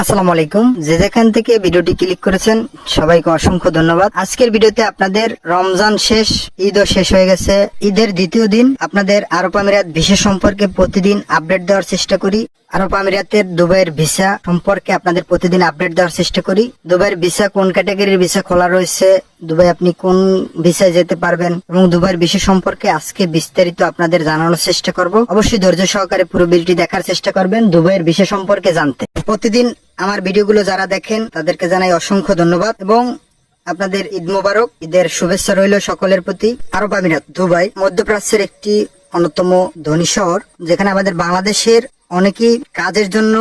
আসসালামু আলাইকুম। যে যেখান থেকে ভিডিওটি ক্লিক করেছেন, সবাইকে অসংখ্য ধন্যবাদ। আজকের ভিডিওতে আপনাদের রমজান শেষ, ঈদও শেষ হয়ে গেছে। ঈদের দ্বিতীয় দিন, আপনাদের আরব আমিরাত বিশেষ সম্পর্কে প্রতিদিন আপডেট দেওয়ার চেষ্টা করি। আরব আমিরাতের দুবাইয়ের ভিসা সম্পর্কে আপনাদের প্রতিদিন আপডেট দেওয়ার চেষ্টা করি। দুবাইয়ের ভিসা কোন ক্যাটাগরির ভিসা খোলা রয়েছে? দুবাই আপনি কোন ভিসায় যেতে পারবেন? এবং দুবাইয়ের ভিসা সম্পর্কে আজকে বিস্তারিত আপনাদের জানানোর চেষ্টা করব। অবশ্যই ধৈর্য সহকারে পুরো বিলটি দেখার চেষ্টা করবেন দুবাইয়ের ভিসা সম্পর্কে জানতে। প্রতিদিন আমার ভিডিওগুলো যারা দেখেন, তাদেরকে জানাই অসংখ্য ধন্যবাদ এবং আপনাদের ঈদ মোবারক, ঈদের শুভেচ্ছা রইল সকলের প্রতি। আরব আমিরাত, দুবাই, মধ্যপ্রাচ্যের একটি অন্যতম ধনী শহর, যেখানে আমাদের বাংলাদেশের অনেকেই কাজের জন্য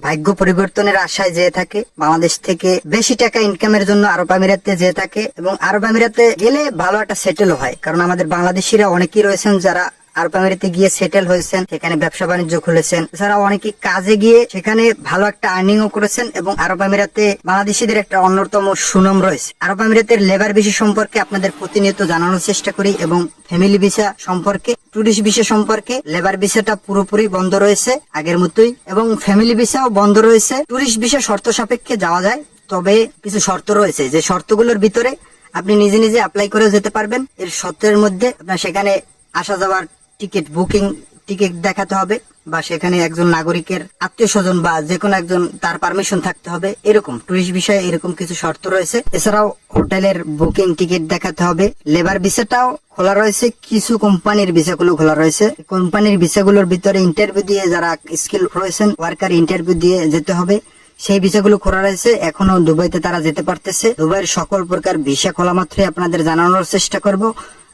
ভাগ্য পরিবর্তনের আশায় যেয়ে থাকে, বাংলাদেশ থেকে বেশি টাকা ইনকামের জন্য আরব আমিরাতে যেয়ে থাকে এবং আরব আমিরাতে গেলে ভালো একটা সেটেল হয়। কারণ আমাদের বাংলাদেশিরা অনেকেই রয়েছেন যারা আরব আমিরাতে গিয়ে সেটেল হয়েছেন, সেখানে ব্যবসা বাণিজ্য খুলেছেন। এছাড়া অনেকে কাজে গিয়ে সেখানে ভালো একটা আর্নিং ও করেছেন এবং আরব আমিরাতে বাংলাদেশিদের একটা অন্যতম সুনাম রয়েছে। আরব আমিরাতের লেবার ভিসা সম্পর্কে আপনাদের প্রতিনিয়ত জানানোর চেষ্টা করি এবং ফ্যামিলি ভিসা সম্পর্কে টুরিস্ট ভিসা সম্পর্কে লেবার ভিসাটা পুরোপুরি বন্ধ রয়েছে আগের মতোই এবং ফ্যামিলি ভিসাও বন্ধ রয়েছে। টুরিস্ট ভিসা শর্ত সাপেক্ষে যাওয়া যায়, তবে কিছু শর্ত রয়েছে। যে শর্তগুলোর ভিতরে আপনি নিজে নিজে অ্যাপ্লাই করেও যেতে পারবেন। এর শর্তের মধ্যে আপনার সেখানে আসা যাওয়ার টিকিট বুকিং টিকিট দেখাতে হবে বা সেখানে একজন নাগরিকের আত্মীয় স্বজন বা যে কোনো একজন তার পারমিশন থাকতে হবে। এরকম টুরিস্ট বিষয়ে এরকম কিছু শর্ত রয়েছে। এছাড়াও হোটেলের বুকিং টিকিট দেখাতে হবে। লেবার ভিসাটাও খোলা রয়েছে। কিছু কোম্পানির ভিসাগুলো খোলা রয়েছে। কোম্পানির ভিসাগুলোর ভিতরে ইন্টারভিউ দিয়ে যারা স্কিল রয়েছেন ওয়ার্কার ইন্টারভিউ দিয়ে যেতে হবে। সেই ভিসাগুলো খোলা রয়েছে। এখনও দুবাইতে তারা যেতে পারতেছে। দুবাইয়ের সকল প্রকার ভিসা খোলা মাত্রই আপনাদের জানানোর চেষ্টা করব।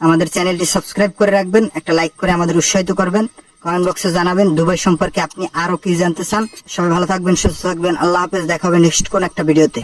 আমাদের চ্যানেলটি সাবস্ক্রাইব করে রাখবেন, একটা লাইক করে আমাদের উৎসাহিত করবেন। কমেন্ট বক্সে জানাবেন দুবাই সম্পর্কে আপনি আরও কি জানতে চান। সবাই ভালো থাকবেন, সুস্থ থাকবেন। আল্লাহ হাফেজ, দেখা হবে নেক্সট কোন একটা ভিডিওতে।